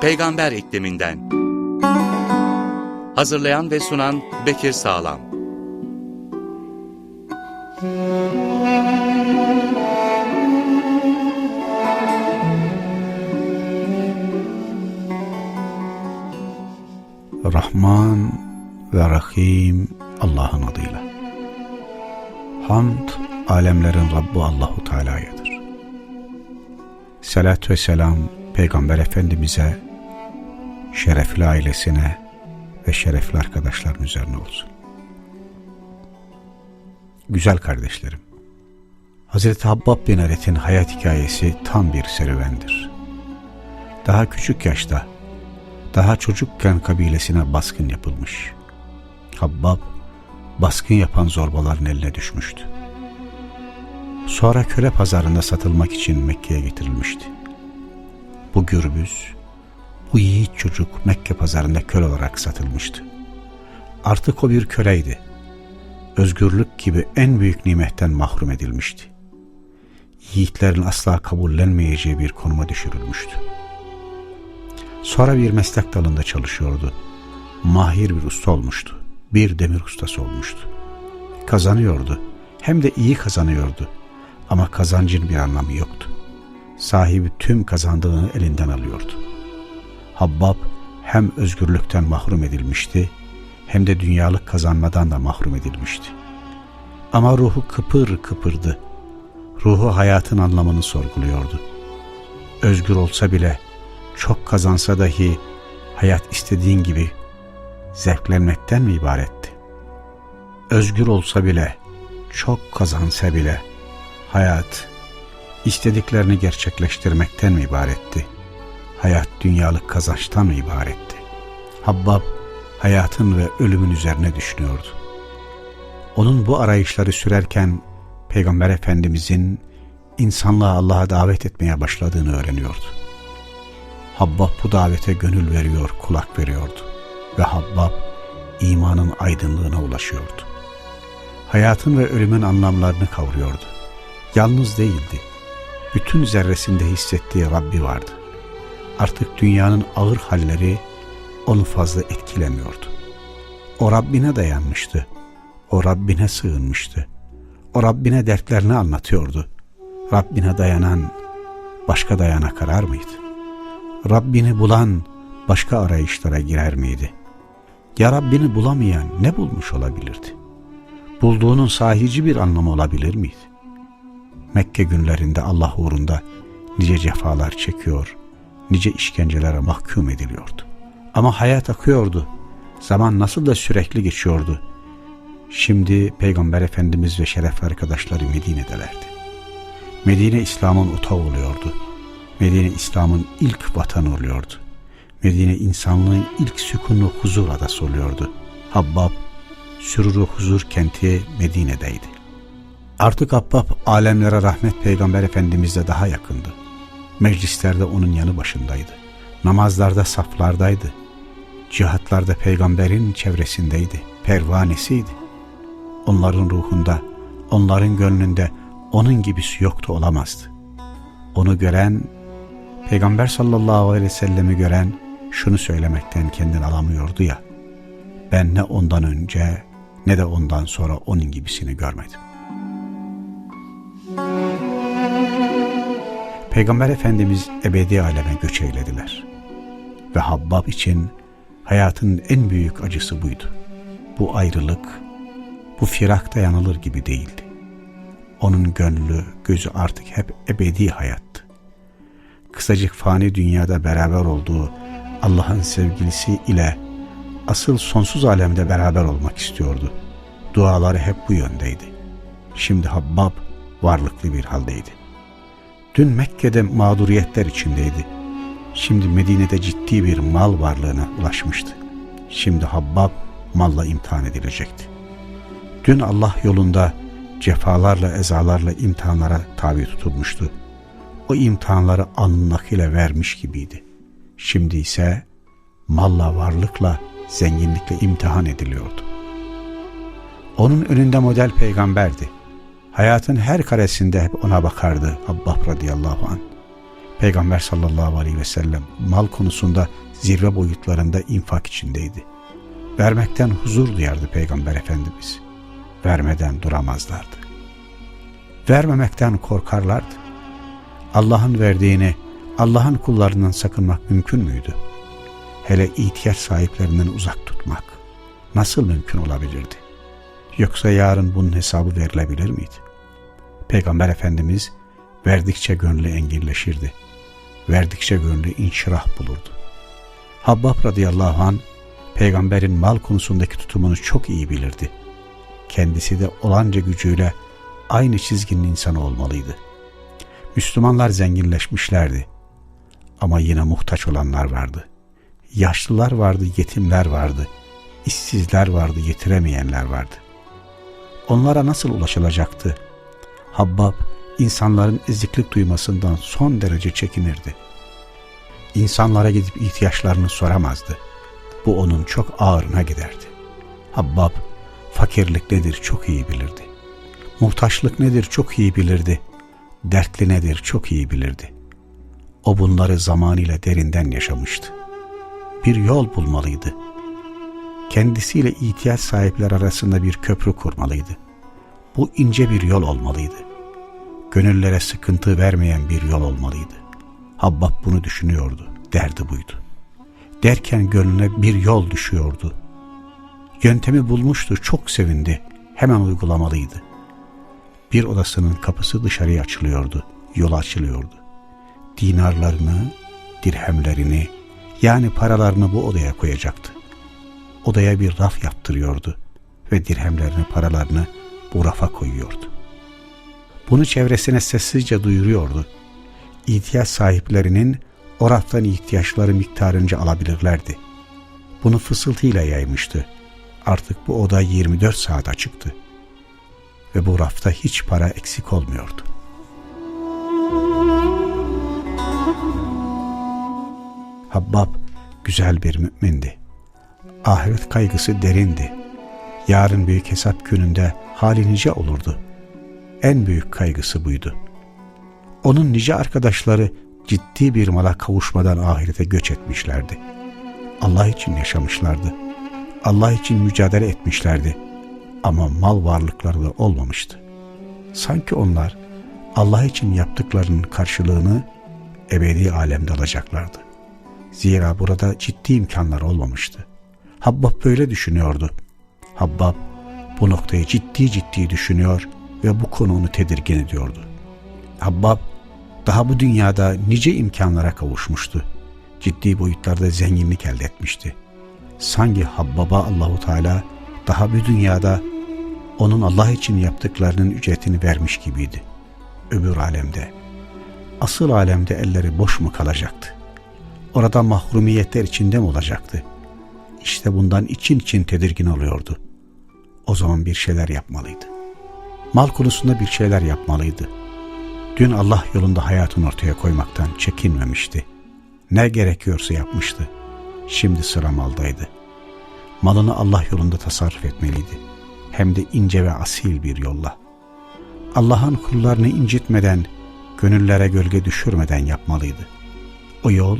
Peygamber ikliminden. Hazırlayan ve sunan Bekir Sağlam. Rahman ve Rahim Allah'ın adıyla. Hamd alemlerin Rabbi Allahu Teala'yadır. Salat ve selam Peygamber Efendimiz'e, şerefli ailesine ve şerefli arkadaşların üzerine olsun. Güzel kardeşlerim, Hazreti Habbab bin Aret'in hayat hikayesi tam bir serüvendir. Daha küçük yaşta, daha çocukken kabilesine baskın yapılmış. Habbab, baskın yapan zorbaların eline düşmüştü. Sonra köle pazarında satılmak için Mekke'ye getirilmişti. Bu gürbüz, bu yiğit çocuk Mekke pazarında köle olarak satılmıştı. Artık o bir köleydi. Özgürlük gibi en büyük nimetten mahrum edilmişti. Yiğitlerin asla kabullenmeyeceği bir konuma düşürülmüştü. Sonra bir meslek dalında çalışıyordu. Mahir bir usta olmuştu. Bir demir ustası olmuştu. Kazanıyordu. Hem de iyi kazanıyordu. Ama kazancın bir anlamı yoktu. Sahibi tüm kazandığını elinden alıyordu. Habbab hem özgürlükten mahrum edilmişti hem de dünyalık kazanmadan da mahrum edilmişti. Ama ruhu kıpır kıpırdı. Ruhu hayatın anlamını sorguluyordu. Özgür olsa bile, çok kazansa dahi hayat istediğin gibi zevklenmekten mi ibaretti? Özgür olsa bile, çok kazansa bile hayat istediklerini gerçekleştirmekten mi ibaretti? Hayat dünyalık kazançtan mı ibaretti? Habbab hayatın ve ölümün üzerine düşünüyordu. Onun bu arayışları sürerken Peygamber Efendimizin insanlığa Allah'a davet etmeye başladığını öğreniyordu. Habbab bu davete gönül veriyor, kulak veriyordu. Ve Habbab imanın aydınlığına ulaşıyordu. Hayatın ve ölümün anlamlarını kavruyordu. Yalnız değildi. Bütün zerresinde hissettiği Rabbi vardı. Artık dünyanın ağır halleri onu fazla etkilemiyordu. O Rabbine dayanmıştı. O Rabbine sığınmıştı. O Rabbine dertlerini anlatıyordu. Rabbine dayanan başka dayana karar mıydı? Rabbini bulan başka arayışlara girer miydi? Ya Rabbini bulamayan ne bulmuş olabilirdi? Bulduğunun sahici bir anlamı olabilir miydi? Mekke günlerinde Allah uğrunda nice cefalar çekiyor, nice işkencelere mahkum ediliyordu. Ama hayat akıyordu. Zaman nasıl da sürekli geçiyordu. Şimdi Peygamber Efendimiz ve şerefli arkadaşları Medine'delerdi. Medine İslam'ın otağı oluyordu. Medine İslam'ın ilk vatanı oluyordu. Medine insanlığın ilk sükunlu huzur adası oluyordu. Habbab, süruru huzur kenti Medine'deydi. Artık Habbab alemlere rahmet Peygamber Efendimiz'le daha yakındı. Meclislerde onun yanı başındaydı. Namazlarda saflardaydı. Cihatlarda peygamberin çevresindeydi. Pervanesiydi. Onların ruhunda, onların gönlünde onun gibisi yoktu olamazdı. Onu gören, Peygamber sallallahu aleyhi ve sellemi gören şunu söylemekten kendini alamıyordu ya. Ben ne ondan önce ne de ondan sonra onun gibisini görmedim. Peygamber Efendimiz ebedi aleme göç eylediler. Ve Habbab için hayatın en büyük acısı buydu. Bu ayrılık, bu firak dayanılır gibi değildi. Onun gönlü, gözü artık hep ebedi hayattı. Kısacık fani dünyada beraber olduğu Allah'ın sevgilisi ile asıl sonsuz alemde beraber olmak istiyordu. Duaları hep bu yöndeydi. Şimdi Habbab varlıklı bir haldeydi. Dün Mekke'de mağduriyetler içindeydi. Şimdi Medine'de ciddi bir mal varlığına ulaşmıştı. Şimdi Habbab malla imtihan edilecekti. Dün Allah yolunda cefalarla, ezalarla imtihanlara tabi tutulmuştu. O imtihanları alnın ile vermiş gibiydi. Şimdi ise malla, varlıkla, zenginlikle imtihan ediliyordu. Onun önünde model peygamberdi. Hayatın her karesinde hep ona bakardı Abbab radıyallahu an. Peygamber sallallahu aleyhi ve sellem mal konusunda zirve boyutlarında infak içindeydi. Vermekten huzur duyardı Peygamber Efendimiz. Vermeden duramazlardı. Vermemekten korkarlardı. Allah'ın verdiğini Allah'ın kullarından sakınmak mümkün müydü? Hele ihtiyaç sahiplerinden uzak tutmak nasıl mümkün olabilirdi? Yoksa yarın bunun hesabı verilebilir miydi? Peygamber Efendimiz verdikçe gönlü engelleşirdi. Verdikçe gönlü inşirah bulurdu. Habbab radıyallahu an peygamberin mal konusundaki tutumunu çok iyi bilirdi. Kendisi de olanca gücüyle aynı çizginin insanı olmalıydı. Müslümanlar zenginleşmişlerdi. Ama yine muhtaç olanlar vardı. Yaşlılar vardı, yetimler vardı. işsizler vardı, yetiremeyenler vardı. Onlara nasıl ulaşılacaktı? Habbab, insanların eziklik duymasından son derece çekinirdi. İnsanlara gidip ihtiyaçlarını soramazdı. Bu onun çok ağırına giderdi. Habbab, fakirlik nedir çok iyi bilirdi. Muhtaçlık nedir çok iyi bilirdi. Dertli nedir çok iyi bilirdi. O bunları zamanıyla derinden yaşamıştı. Bir yol bulmalıydı. Kendisiyle ihtiyaç sahipler arasında bir köprü kurmalıydı. Bu ince bir yol olmalıydı. Gönüllere sıkıntı vermeyen bir yol olmalıydı. Habbab bunu düşünüyordu. Derdi buydu. Derken gönlüne bir yol düşüyordu. Yöntemi bulmuştu, çok sevindi. Hemen uygulamalıydı. Bir odasının kapısı dışarıya açılıyordu. Yol açılıyordu. Dinarlarını, dirhemlerini, yani paralarını bu odaya koyacaktı. Odaya bir raf yaptırıyordu ve dirhemlerini, paralarını bu rafa koyuyordu. Bunu çevresine sessizce duyuruyordu. İhtiyaç sahiplerinin o raftan ihtiyaçları miktarınca alabilirlerdi. Bunu fısıltıyla yaymıştı. Artık bu oda 24 saat açıktı. Ve bu rafta hiç para eksik olmuyordu. Habbab güzel bir mümindi. Ahiret kaygısı derindi. Yarın büyük hesap gününde hali nice olurdu. En büyük kaygısı buydu. Onun nice arkadaşları ciddi bir mala kavuşmadan ahirete göç etmişlerdi. Allah için yaşamışlardı. Allah için mücadele etmişlerdi. Ama mal varlıkları da olmamıştı. Sanki onlar Allah için yaptıklarının karşılığını ebedi alemde alacaklardı. Zira burada ciddi imkanlar olmamıştı. Habbab böyle düşünüyordu. Habbab bu noktayı ciddi ciddi düşünüyor ve bu konu onu tedirgin ediyordu. Habbab daha bu dünyada nice imkanlara kavuşmuştu. Ciddi boyutlarda zenginlik elde etmişti. Sanki Habbab'a Allahu Teala daha bir dünyada onun Allah için yaptıklarının ücretini vermiş gibiydi. Öbür alemde, asıl alemde elleri boş mu kalacaktı? Orada mahrumiyetler içinde mi olacaktı? İşte bundan için için tedirgin oluyordu. O zaman bir şeyler yapmalıydı. Mal konusunda bir şeyler yapmalıydı. Dün Allah yolunda hayatını ortaya koymaktan çekinmemişti. Ne gerekiyorsa yapmıştı. Şimdi sıra maldaydı. Malını Allah yolunda tasarruf etmeliydi. Hem de ince ve asil bir yolla. Allah'ın kullarını incitmeden, gönüllere gölge düşürmeden yapmalıydı. O yol,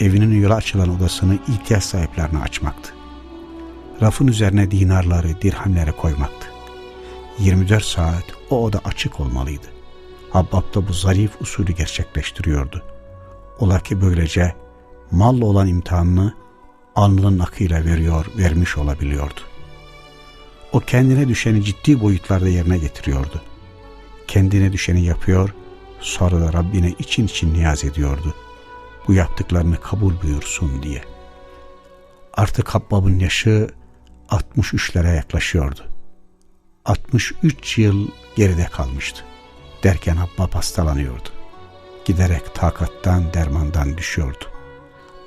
evinin yola açılan odasını ihtiyaç sahiplerine açmaktı. Rafın üzerine dinarları, dirhemleri koymaktı. 24 saat o oda açık olmalıydı. Habbab da bu zarif usulü gerçekleştiriyordu. Ola ki böylece malla olan imtihanını alnının akıyla veriyor, vermiş olabiliyordu. O kendine düşeni ciddi boyutlarda yerine getiriyordu. Kendine düşeni yapıyor, sonra da Rabbine için için niyaz ediyordu. Bu yaptıklarını kabul buyursun diye. Artık Habbab'ın yaşı 63'lere yaklaşıyordu. 63 yıl geride kalmıştı. Derken Habbab hastalanıyordu. Giderek takattan, dermandan düşüyordu.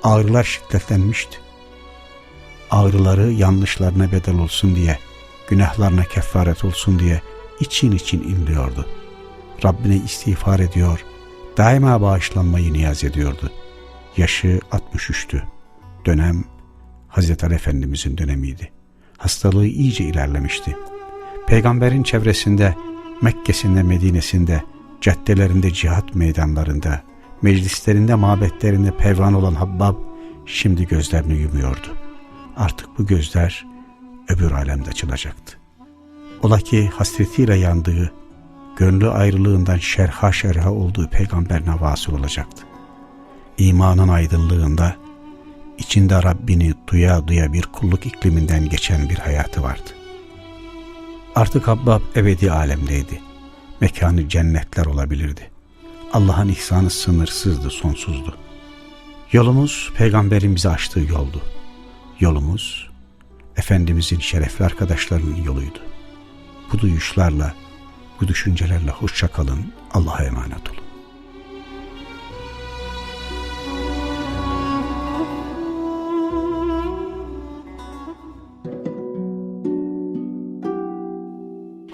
Ağrılar şiddetlenmişti. Ağrıları yanlışlarına bedel olsun diye, günahlarına kefaret olsun diye için için inliyordu. Rabbine istiğfar ediyor, daima bağışlanmayı niyaz ediyordu. Yaşı 63'tü. Dönem Hazreti Ali Efendimizin dönemiydi. Hastalığı iyice ilerlemişti. Peygamberin çevresinde, Mekke'sinde, Medine'sinde, caddelerinde, cihat meydanlarında, Meclislerinde, mabetlerinde pervan olan Habbab şimdi gözlerini yumuyordu. Artık bu gözler öbür alemde açılacaktı. Ola ki hasretiyle yandığı, gönlü ayrılığından şerha şerha olduğu peygamberine vasıl olacaktı. İmanın aydınlığında, içinde Rabbini duya duya bir kulluk ikliminden geçen bir hayatı vardı. Artık Habbab ebedi alemdeydi. Mekanı cennetler olabilirdi. Allah'ın ihsanı sınırsızdı, sonsuzdu. Yolumuz peygamberin bize açtığı yoldu. Yolumuz Efendimizin şerefli arkadaşlarının yoluydu. Bu duyuşlarla, bu düşüncelerle hoşça kalın, Allah'a emanet olun.